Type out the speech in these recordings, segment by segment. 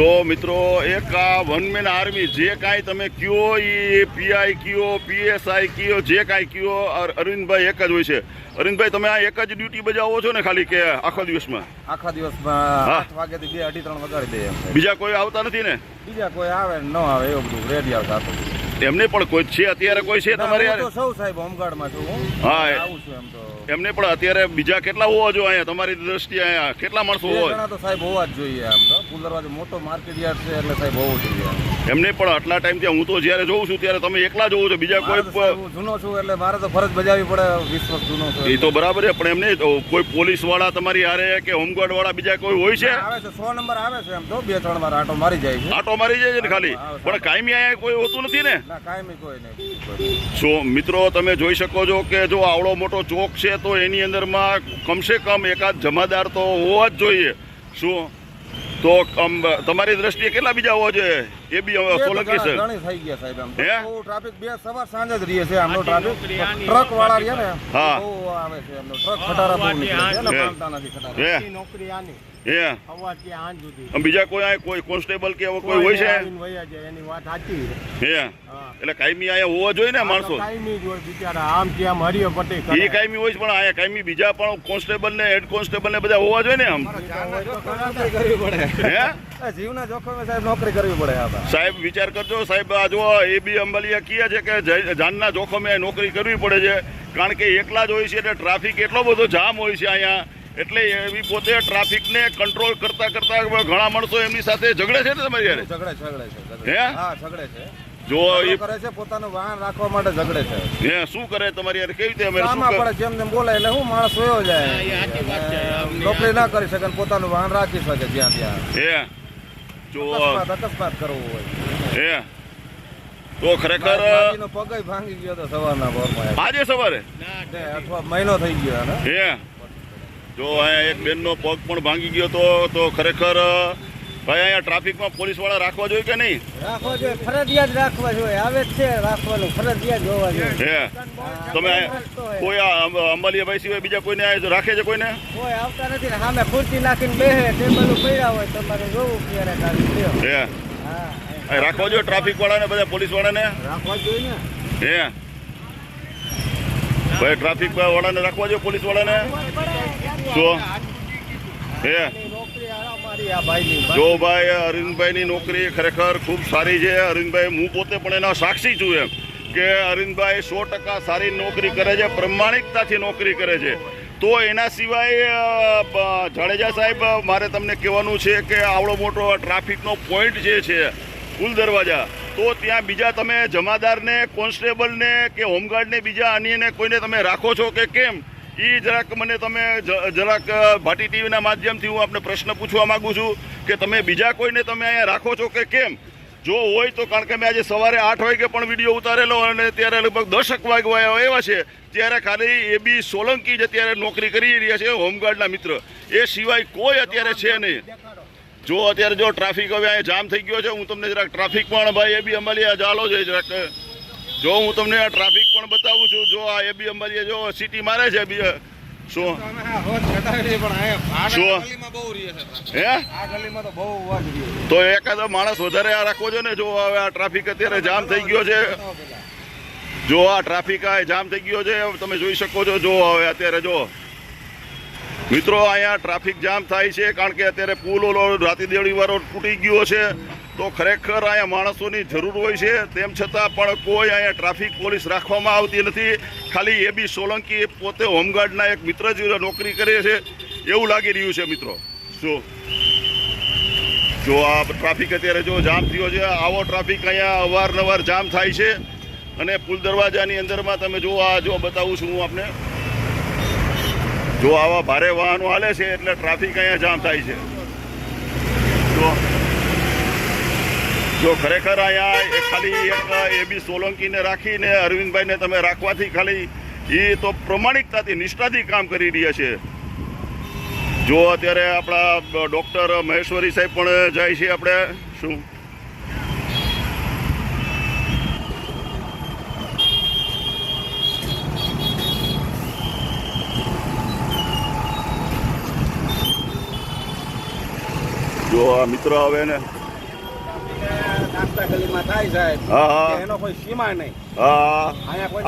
જો મિત્રો એક આ વન મેન આર્મી જે કાંઈ તમે કયો એ પીઆઈ કયો પીએસઆઈ કયો જે કાંઈ કયો અર- અરવિંદભાઈ એક જ હોય છે અરવિંદભાઈ તમે આ એક જ ડ્યુટી બજાવો છો ને ખાલી કે આખો દિવસમાં આખા દિવસમાં. આઠ વાગ્યાથી બે અઢી ત્રણ વગાડી દે બીજા કોઈ આવતા નથી ને બીજા કોઈ આવે ન આવે એવું બધું રેડી આવતા. એમને પણ કોઈ છે અત્યારે કોઈ છે તમારે સૌ સાહેબ હોમગાર્ડમાં છું હું. હા, આવું છું એમ તો. એમને પણ અત્યારે બીજા કેટલા હોવા જો અહીંયા? તમારી દ્રષ્ટિએ અહીંયા કેટલા માણસો હોય? તો સાહેબ હોવા જ જોઈએ આમ તો. કુલરવાજ મોટો માર્કેટ યાર્ડ છે એટલે સાહેબ હોવું જોઈએ એમને પણ આટલા ટાઈમથી હું તો જ્યારે જોઉં છું ત્યારે તમે એકલા જોવો છો બીજા કોઈ જૂનો છું એટલે મારે તો ફરજ બજાવી પડે વીસ વર્ષ જૂનો છું એ તો બરાબર છે પણ એમને કોઈ પોલીસવાળા તમારી હારે કે હોમગાર્ડ વાળા બીજા કોઈ હોય છે? આવે છે સો નંબર આવે છે એમ તો બે ત્રણ વાર આટો મારી જાય છે. આટો મારી જાય છે ને ખાલી. પણ કાયમી અહીંયા કોઈ હોતું નથી ને? ના કાંઈ કોઈ નહીં. કોઈ. મિત્રો તમે જોઈ શકો છો કે જો આવડો મોટો ચોક છે તો એની અંદરમાં કમસે કમ એકાદ જમાદાર તો હોવા જ જોઈએ. શું? તો તમારી દ્રષ્ટિએ કેટલા બીજા હોવા જોઈએ? એ બી સોલંકી છે ઘણી થઈ ગયા સાહેબ આમ તો. બહુ ટ્રાફિક બે સવાર સાંજે જ રહીએ છે આમનો ટ્રાફિક ટ્રક વાળા રહે ને હા. બહુ આવે છે એમનો ટ્રક ખટારા બહુ નીકળે છે ને. નથી ખટારા નોકરી આની બીજા કોઈ કોઈ કોન્સ્ટેબલ કે એવો કોઈ હોય છે? આવીને વયા જાય એની વાત સાચી હે? એટલે કાયમી અહીંયા હોવા જોઈએ ને માણસો? કાંઈ જ હોય બિચારા આમ થી આમ હરિયો પટ્ટી એ કાયમી હોય છે પણ અહીંયા કાયમી બીજા પણ કોન્સ્ટેબલ ને હેડ કોન્સ્ટેબલ ને બધા હોવા જોઈએ ને આમ? કરવી પડે. હે? જીવના જોખમે સાહેબ નોકરી કરવી પડે સાહેબ વિચાર કરજો સાહેબ આ જો એ બી અંબાલિયા કહે છે કે જાનના જોખમે નોકરી કરવી પડે છે કારણ કે એકલા જ હોય છે એટલે ટ્રાફિક એટલો બધો જામ હોય છે અહીંયા. એટલે એવી પોતે ટ્રાફિકને કંટ્રોલ કરતા કરતા ઘણા માણસો એમની સાથે ઝઘડે છે ને તમારી યારે ઝઘડે ઝઘડે છે હે? હા ઝઘડે છે. જો એ કરે છે પોતાનું વાહન રાખવા માટે ઝઘડે છે. હે શું કરે તમારી યારે કેવી રીતે અમે શું? પડે જેમ તેમ બોલે એટલે હું માણસ વયો જાય. નોકરી ના કરી શકે અને પોતાનું વાહન રાખી શકે જ્યાં ત્યાં. હે? જો અકસ્માત કરવો હોય. હે? તો ખરેખર પગ ભાંગી ગયો તો સવારના ભોરમાં. આજે સવારે? ને અથવા મહિનો થઈ ગયો હે? જો અહીંયા એક બેનનો પગ પણ ભાંગી ગયો તો તો ખરેખર ભાઈ અહીંયા ટ્રાફિકમાં પોલીસવાળા રાખવા જોઈએ કે નહીં? રાખવા જોઈએ ફરજિયાત રાખવા જોઈએ. આવે છે રાખવાનું ફરજિયાત જોવા જોઈએ. તમે કોઈ અંબાલિયાભાઈ સિવાય બીજા કોઈને રાખે છે કોઈને? કોઈ આવતા નથી સામે ખુરશી નાખીને બેસે ટેબલ પડ્યા હોય તમારે જોવું ક્યારે કાઢી હા? રાખવા જોઈએ ટ્રાફિક વાળાને બધા પોલીસ વાળાને રાખવા જોઈએ ને. હે? ભાઈ ટ્રાફિક વાળાને રાખવા જોઈએ પોલીસ વાળાને શું? હે? જો ભાઈ અરવિંદભાઈની નોકરી ખરેખર ખૂબ સારી છે. અરવિંદભાઈ, હું પોતે પણ એના સાક્ષી છું એમ કે અરવિંદભાઈ સો ટકા સારી નોકરી કરે છે, પ્રમાણિકતાથી નોકરી કરે છે. તો એના સિવાય જાડેજા સાહેબ, મારે તમને કહેવાનું છે કે આવડો મોટો ટ્રાફિકનો પોઈન્ટ જે છે પુલ દરવાજા, તો ત્યાં બીજા તમે જમાદારને, કોન્સ્ટેબલને કે હોમગાર્ડને બીજા અન્યને કોઈને તમે રાખો છો કે કેમ? એ જરાક મને તમે જરાક ભાટી ટીવીના માધ્યમથી હું આપને પ્રશ્ન પૂછવા માંગુ છું કે તમે બીજા કોઈને તમે અહીંયા રાખો છો કે કેમ? જો હોય તો કારણ કે મેં આજે સવારે આઠ વાગે પણ વીડિયો ઉતારેલો અને ત્યારે લગભગ દસક વાગવા એવા છે, ત્યારે ખાલી એ બી સોલંકી જ અત્યારે નોકરી કરી રહ્યા છે, હોમગાર્ડના મિત્ર. એ સિવાય કોઈ અત્યારે છે નહીં. જો અત્યારે જો ટ્રાફિક હવે અહીંયા જામ થઈ ગયો છે, હું તમને જરાક ટ્રાફિક પણ, ભાઈ, એ બી અમારી ચાલો છે, જરાક જો હું તમને આ ટ્રાફિક પણ બતાવું છું જો આ એ બી અંબાલિયા જો સિટી મારે છે બી શું? તો એકાદો માણસ વધારે આ રાખવો છે ને જો હવે આ ટ્રાફિક અત્યારે જામ થઈ ગયો છે. જો આ ટ્રાફિક આ જામ થઈ ગયો છે તમે જોઈ શકો છો જો હવે અત્યારે જો. મિત્રો અહીંયા ટ્રાફિક જામ થાય છે કારણ કે અત્યારે પુલ ઓલો રાતી દેવડી વાળો તૂટી ગયો છે. તો ખરેખર અહીંયા માણસોની જરૂર હોય છે. તેમ છતાં પણ કોઈ અહીંયા ટ્રાફિક પોલીસ રાખવામાં આવતી નથી. ખાલી એ બી સોલંકી પોતે હોમગાર્ડના એક મિત્ર જ નોકરી કરે છે. એવું લાગી રહ્યું છે મિત્રો. શું જો આ ટ્રાફિક અત્યારે જો જામ થયો છે, આવો ટ્રાફિક અહીંયા અવારનવાર જામ થાય છે. અને પુલ દરવાજાની અંદરમાં તમે જો આ જો બતાવું છું હું આપને. જો આવા ભારે વાહનો હાલે છે એટલે ટ્રાફિક અહીંયા જામ થાય છે. જો જો ખરેખર અહીંયા એ ખાલી એક એ બી સોલંકીને રાખીને, અરવિંદભાઈને તમે રાખવાથી ખાલી એ તો પ્રમાણિકતાથી, નિષ્ઠાથી કામ કરી રહ્યા છે. જો અત્યારે આપણા ડોક્ટર મહેશ્વરી સાહેબ પણ જાય છે આપણે, શું? જો આ મિત્ર આવે ને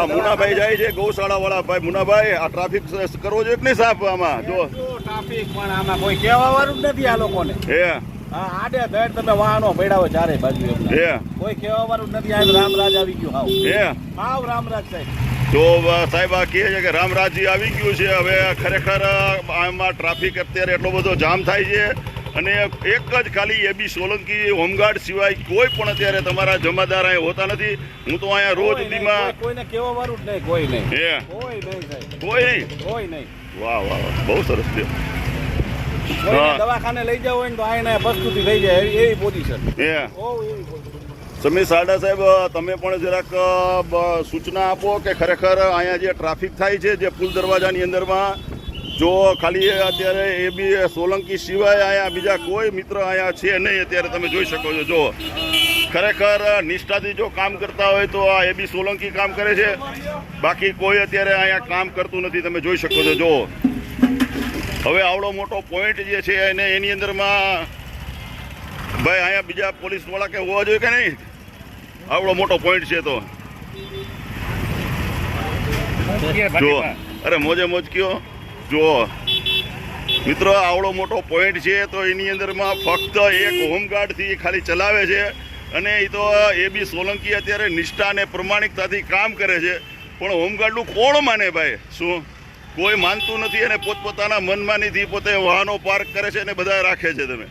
મુનાભાઈ જાય છે ગૌશાળા વાળા ભાઈ મુનાભાઈ આ ટ્રાફિક કરવો જોઈએ કે નહીં સાહેબ આમાં? જો ટ્રાફિક પણ આમાં કોઈ કહેવા વાળું નથી આ લોકોને. હે. હા આડે ધડ તમે વાહનો હોય ચારે બાજુ હે. કોઈ કહેવા વાળું નથી આ રામરાજ આવી ગયું હાવ. હે. હાવ રામરાજ સાહેબ. તો સાહેબ આ કહે છે કે આવી ગયું છે હવે ખરેખર આમાં ટ્રાફિક અત્યારે એટલો બધો જામ થાય છે અને એક જ ખાલી એબી સોલંકી હોમગાર્ડ સિવાય કોઈ પણ અત્યારે તમારા જમાદાર અહીંયા હોતા નથી. હું તો અહીંયા રોજ કોઈ- કોઈને કહેવા વાળું જ નહીં કોઈ નહીં. હે. કોઈ નહીં કોઈ નહીં? કોઈ નહીં. વાહ વાહ વાહ. બહુ સરસ છે. દવાખાને લઈ જાવ હોય તો આઈને પ્રસ્તુતિ થઈ જાય એવી- પોઝિશન હે. સમીર સાડા સાહેબ તમે પણ જરાક સૂચના આપો કે ખરેખર અહીંયા જે ટ્રાફિક થાય છે જે પુલ દરવાજાની અંદરમાં જો ખાલી અત્યારે એ બી સોલંકી સિવાય અહીંયા બીજા કોઈ મિત્ર અહીંયા છે નહીં અત્યારે તમે જોઈ શકો છો. જો ખરેખર નિષ્ઠાથી જો કામ કરતા હોય તો આ એ બી સોલંકી કામ કરે છે. બાકી કોઈ અત્યારે અહીંયા કામ કરતું નથી તમે જોઈ શકો છો. જો હવે આવડો મોટો પોઈન્ટ જે છે એને એની અંદરમાં ભાઈ અહીંયા બીજા પોલીસવાળા કે હોવા જોઈએ કે નહીં? આવડો મોટો પોઈન્ટ છે તો. જો અરે મોજે મોજ કયો. જો મિત્રો, આવડો મોટો પોઈન્ટ છે તો એની અંદરમાં ફક્ત એક હોમગાર્ડથી ખાલી ચલાવે છે અને એ તો એ બી સોલંકી અત્યારે નિષ્ઠા અને પ્રમાણિકતાથી કામ કરે છે. પણ હોમગાર્ડનું કોણ માને ભાઈ? શું? કોઈ માનતું નથી અને પોતપોતાના મનમાનીથી પોતે વાહનો પાર્ક કરે છે અને બધા રાખે છે તમે.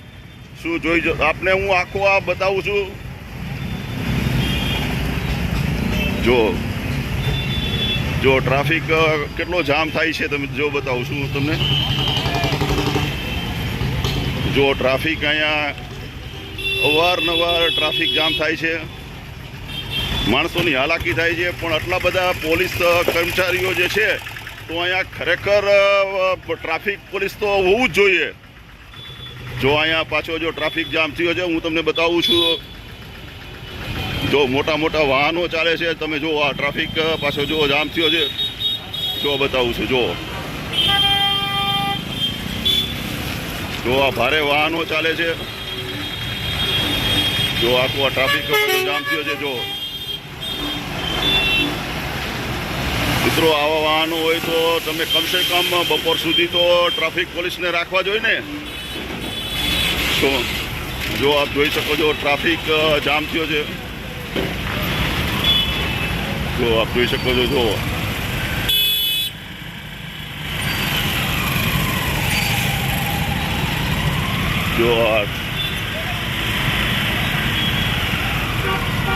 શું જોઈ જો આપને હું આખો આ બતાવું છું? જો જો ટ્રાફિક કેટલો જામ થાય છે તમે જો બતાવું છું તમને. જો ટ્રાફિક અહીંયા અવારનવાર ટ્રાફિક જામ થાય છે. માણસોની હાલાકી થાય છે, પણ આટલા બધા પોલીસ કર્મચારીઓ જે છે, તો અહીંયા ખરેખર ટ્રાફિક પોલીસ તો હોવું જ જોઈએ. જો અહીંયા પાછો જો ટ્રાફિક જામ થયો છે, હું તમને બતાવું છું જો મોટા મોટા વાહનો ચાલે છે, તમે જો આ ટ્રાફિક પાછો જો જામ થયો છે, જો બતાવું છું, જો. જો આ ભારે વાહનો ચાલે છે, જો આખું આ ટ્રાફિક જામ થયો છે, જો. મિત્રો, આવા વાહનો હોય તો તમે કમસે કમ બપોર સુધી તો ટ્રાફિક પોલીસને રાખવા જોઈએ ને. જો આપ જોઈ શકો છો, ટ્રાફિક જામ થયો છે. જો આપ જોઈ શકો છો જો જો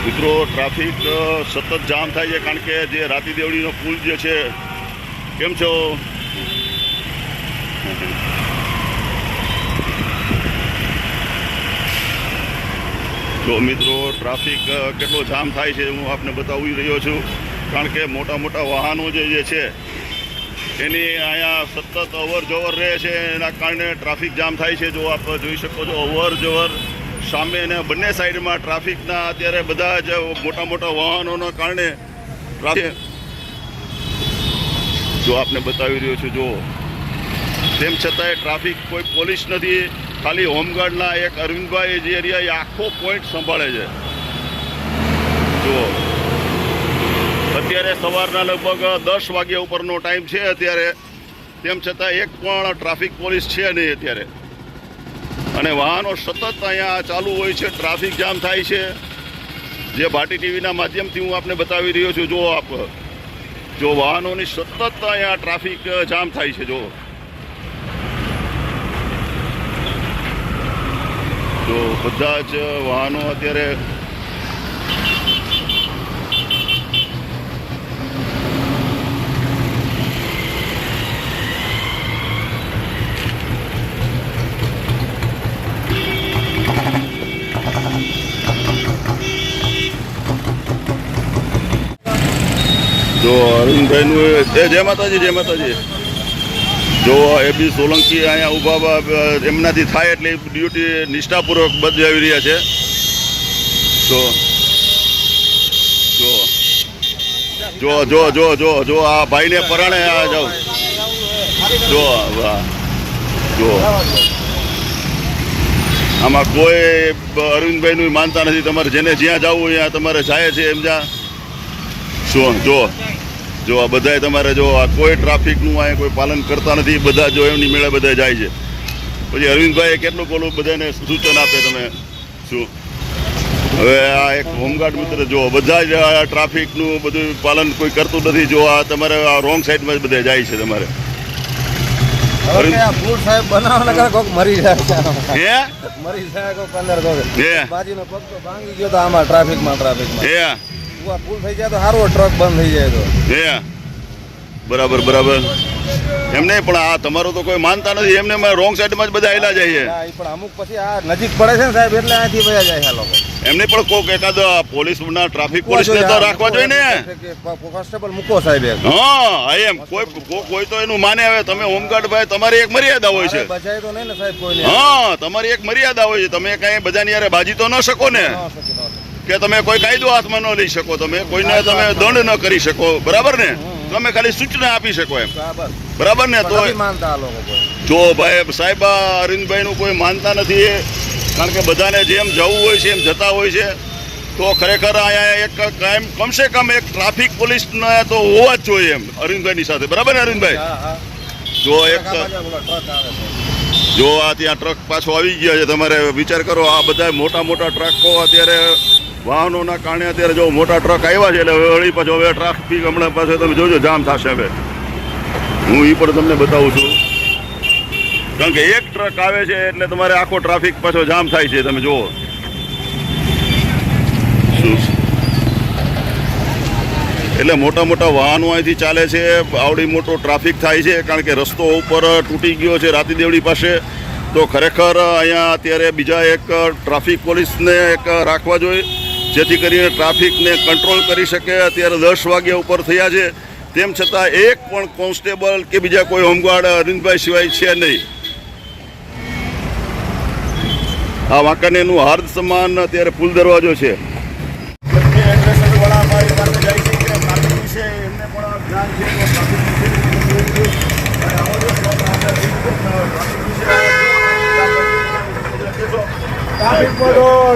મિત્રો ટ્રાફિક સતત જામ થાય છે, કારણ કે જે રાતી દેવડીનો પુલ જે છે, કેમ છો? જો મિત્રો, ટ્રાફિક કેટલો જામ થાય છે હું આપને બતાવી રહ્યો છું. કારણ કે મોટા મોટા વાહનો જે છે, એની અહીંયા સતત અવર જવર રહે છે. એના કારણે ટ્રાફિક જામ થાય છે. જો આપ જોઈ શકો છો અવર જવર સામે અને બંને સાઈડમાં ટ્રાફિકના અત્યારે બધા જ મોટા મોટા વાહનોના કારણે ટ્રાફિક જો આપને બતાવી રહ્યો છું, જો તેમ છતાંય ટ્રાફિક કોઈ પોલીસ નથી. ખાલી હોમગાર્ડના એક અરવિંદભાઈ જે એરિયા એ આખો પોઈન્ટ સંભાળે છે. જુઓ. અત્યારે સવારના લગભગ દસ વાગ્યા ઉપરનો ટાઈમ છે અત્યારે. તેમ છતાં એક પણ ટ્રાફિક પોલીસ છે નહીં અત્યારે. અને વાહનો સતત અહીંયા ચાલુ હોય છે ટ્રાફિક જામ થાય છે. જે ભાટી ટીવીના માધ્યમથી હું આપને બતાવી રહ્યો છું જો આપ. જો વાહનોની સતત અહીંયા ટ્રાફિક જામ થાય છે જો જો બધા જ વાહનો અત્યારે જો અરુણભાઈનું જય માતાજી જય માતાજી. જો એ બી સોલંકી અહીંયા ઊભા એમનાથી થાય એટલે ડ્યુટી નિષ્ઠાપૂર્વક બજાવી રહ્યા છે. જો. જો. જો જો જો જો આ ભાઈને પરાણે આ જાઓ. જો જો. આમાં કોઈ અરવિંદભાઈનું માનતા નથી. તમારે જેને જ્યાં જવું ત્યાં તમારે જાય છે એમ જ્યાં શું જો. જો આ બધાએ તમારે જો આ કોઈ ટ્રાફિકનું આ કોઈ પાલન કરતા નથી બધા જો એમની મેળે બધા જાય છે. પછી અરવિંદભાઈ કેટલું બોલું બધાને સૂચન આપે તમે. શું? હવે આ એક હોમગાર્ડ મિત્ર જો બધા જ આ ટ્રાફિકનું બધું પાલન કોઈ કરતું નથી જો આ તમારે આ રોંગ સાઈડમાં જ બધા જાય છે તમારે. ટ્રાફિક મરી જાય છે પગ તો ભાંગી ગયો તો આમાં ટ્રાફિકમાં ટ્રાફિકમાં હે ઉવા ફૂલ થઈ જાય તો સારું ટ્રક બંધ થઈ જાય તો. હે? બરાબર બરાબર. એમને પણ આ તમારું તો કોઈ માનતા નથી. એમને રોંગ સાઈડમાં જ બધા આવેલા જાય ના, ઈ પણ અમુક પછી આ નજીક પડે છે ને સાહેબ એટલે અહીંથી બધા જાય છે લોકો. એમને પણ કોક એકાદ પોલીસના ટ્રાફિક પોલીસને તો રાખવા જોઈએ ને. કોન્સ્ટેબલ મૂકો સાહેબ હા એમ. કોઈ કોઈ તો એનું માને હવે. તમે હોમગાર્ડ ભાઈ તમારી એક મર્યાદા હોય છે. બજાય તો નહીં ને સાહેબ કોઈ હા તમારી એક મર્યાદા હોય છે. તમે કઈ બધાની યારે બાજી તો ન શકો ને. ન ન શકી. કે તમે કોઈ કાયદો હાથમાં ન લઈ શકો તમે કોઈને તમે દંડ ન કરી શકો. બરાબર ને? તમે ખાલી સૂચના આપી શકો એમ. બરાબર. ને? તો. જો ભાઈ સાહેબ અરવિંદભાઈ નું કોઈ માનતા નથી કારણ કે બધાને જેમ જવું હોય છે એમ જતા હોય છે. તો ખરેખર અહીંયા એક કાયમ કમસે કમ એક ટ્રાફિક પોલીસને તો હોવા જ જોઈએ એમ અરવિંદભાઈની સાથે. બરાબર ને અરવિંદભાઈ. જો એક. જો આ ત્યાં ટ્રક પાછો આવી ગયા છે તમારે વિચાર કરો આ બધા મોટા મોટા ટ્રકો અત્યારે વાહનોના કારણે અત્યારે જો મોટા ટ્રક આવ્યા છે, એટલે વળી પાછો હવે ટ્રાફિક હમણાં પાસે તમે જોજો, જામ થશે હવે. હું એ પણ તમને બતાવું છું. કારણ કે એક ટ્રક આવે છે, એટલે તમારે આખો ટ્રાફિક પાછો જામ થાય છે, તમે જુઓ. એટલે મોટા મોટા વાહનો અહીંથી ચાલે છે, આવડી મોટો ટ્રાફિક થાય છે, કારણ કે રસ્તો ઉપર તૂટી ગયો છે રાતી દેવડી પાસે. તો ખરેખર અહીંયા અત્યારે બીજા એક ટ્રાફિક પોલીસને એક રાખવા જોઈએ. જેથી કરીને ટ્રાફિકને કંટ્રોલ કરી શકે અત્યારે દસ વાગ્યા ઉપર થયા છે તેમ છતાં એક પણ કોન્સ્ટેબલ કે બીજા કોઈ હોમગાર્ડ અરવિંદભાઈ સિવાય છે નહીં આ વાંકાનેરનું હાર્દ સમાન અત્યારે પુલ દરવાજો છે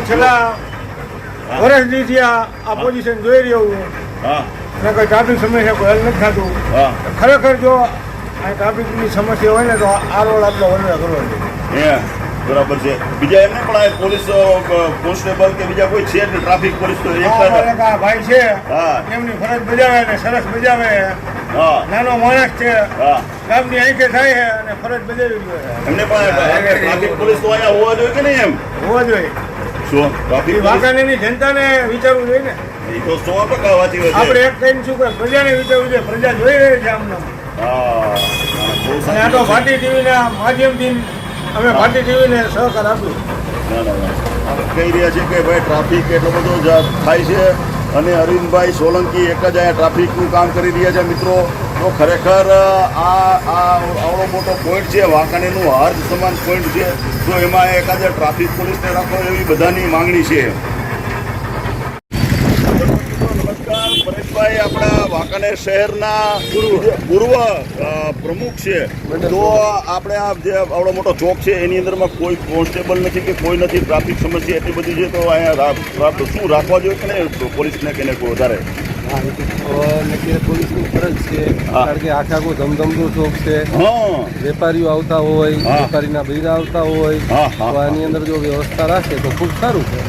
છેલ્લા વર્ષથી થયા આ પોઝિશન જોઈ રહ્યો હું. કઈ ટ્રાફિક સમસ્યા કોઈ હલ નથી થતું. હા. ખરેખર જો આ ટ્રાફિકની સમસ્યા હોય ને તો આ રોડ આપણે વનવે કરવો જોઈએ. હે બરાબર છે. બીજા એમને પણ આ પોલીસ કોન્સ્ટેબલ કે બીજા કોઈ છે ટ્રાફિક પોલીસ તો ભાઈ છે. હા. એમની ફરજ બજાવે ને સરસ બજાવે. હા. નાનો માણસ છે. હા. ગામની આંખે થાય છે અને ફરજ બજાવી જોઈએ એમને પણ ટ્રાફિક પોલીસ તો અહીંયા હોવા જોઈએ કે નહીં એમ? હોવા જોઈએ. એ ટ્રાફિક વાંકાનેરની જનતાને વિચારવું જોઈએ ને. એ તો સો ટકા વાંચી હોય આપણે એક કહીને શું કરે પ્રજાને વિચારવું જોઈએ. પ્રજા જોઈ રહી છે આમને અને આ તો સાચી ટીવીના માધ્યમથી અમે ભારતીય ટીવીને સહકાર આપ્યું. ના, ના, કહી રહ્યા છે કે ભાઈ ટ્રાફિક એટલો બધો જ થાય છે. અને અરવિંદભાઈ સોલંકી એક જ અહીંયા ટ્રાફિકનું કામ કરી રહ્યા છે મિત્રો. તો ખરેખર આ આ આવડો મોટો પોઈન્ટ છે વાંકાણીનું હાર્દ સમાન પોઈન્ટ છે. તો એમાં એકાદ ટ્રાફિક પોલીસને રાખો એવી બધાની માંગણી છે. નમસ્કાર પરેશભાઈ આપણા વાંકાનેર શહેરના પૂર્વ પ્રમુખ છે. તો આપણે આ જે આવડો મોટો ચોક છે એની અંદરમાં કોઈ કોન્સ્ટેબલ નથી કે કોઈ નથી ટ્રાફિક સમસ્યા એટલી બધી છે તો અહીંયા શું રાખવા જોઈએ કે પોલીસને કે વધારે? પોલીસની ફરજ છે કારણ કે આખે આખું ધમધમતું ચોક છે. વેપારીઓ આવતા હોય. વેપારીના બૈરા આવતા હોય તો આની અંદર જો વ્યવસ્થા રાખે તો ખૂબ સારું છે.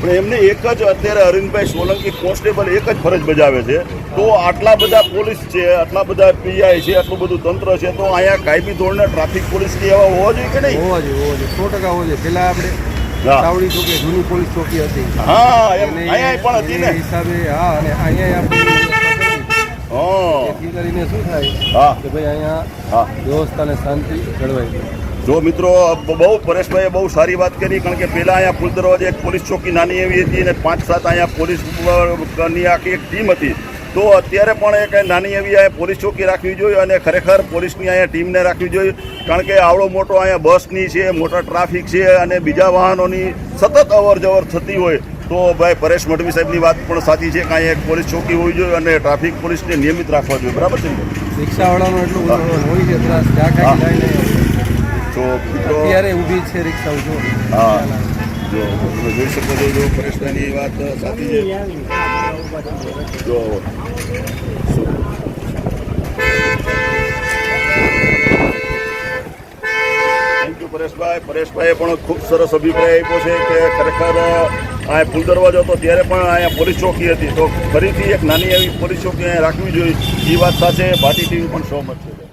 પણ એમને એક જ અત્યારે અરવિંદભાઈ સોલંકી કોન્સ્ટેબલ એક જ ફરજ બજાવે છે. તો આટલા બધા પોલીસ છે આટલા બધા પીઆઈ છે આટલું બધું તંત્ર છે તો અહીંયા કાયમી ધોરણે ટ્રાફિક પોલીસ કે એવા હોવા જોઈએ કે નહીં? હોવા જોઈએ હોવા જોઈએ. સો ટકા હોવા જોઈએ. પેલા આપણે હા. ચાવડી ચોકી જૂની પોલીસ ચોકી હતી. હા અહીંયા પણ હતી ને? હિસાબે હા અને અહીંયા આપણે કરીને શું થાય? હા. કે ભાઈ અહીંયા વ્યવસ્થા અને શાંતિ જળવાઈ જો મિત્રો બહુ પરેશભાઈએ બહુ સારી વાત કરી કારણ કે પહેલાં અહીંયા ફૂલ દરવાજે એક પોલીસ ચોકી નાની એવી હતી અને પાંચ સાત અહીંયા પોલીસની આખી એક ટીમ હતી. તો અત્યારે પણ એક નાની એવી અહીંયા પોલીસ ચોકી રાખવી જોઈએ અને ખરેખર પોલીસની અહીંયા ટીમને રાખવી જોઈએ. કારણ કે આવડો મોટો અહીંયા બસની છે મોટા ટ્રાફિક છે અને બીજા વાહનોની સતત અવર જવર થતી હોય તો ભાઈ પરેશ મઢવી સાહેબની વાત પણ સાચી છે કે અહીંયા એક પોલીસ ચોકી હોવી જોઈએ અને ટ્રાફિક પોલીસને નિયમિત રાખવા જોઈએ. બરાબર છે? રિક્ષાવાળાનો એટલું હોય છે તો મિત્રો અત્યારે ઊભી છે રિક્ષા હા. જો, તમે જોઈ શકો જો પરેશભાઈની વાત સાચી જો થેન્ક યુ પરેશભાઈ. પરેશભાઈએ પણ ખૂબ સરસ અભિપ્રાય આપ્યો છે કે ખરેખર, આ ફૂલ દરવાજો હતો, ત્યારે પણ અહીંયા પોલીસ ચોકી હતી. તો ફરીથી એક નાની એવી પોલીસ ચોકી રાખવી જોઈએ. એ વાત સાથે ભાટી ટીવી પણ સહમત છે.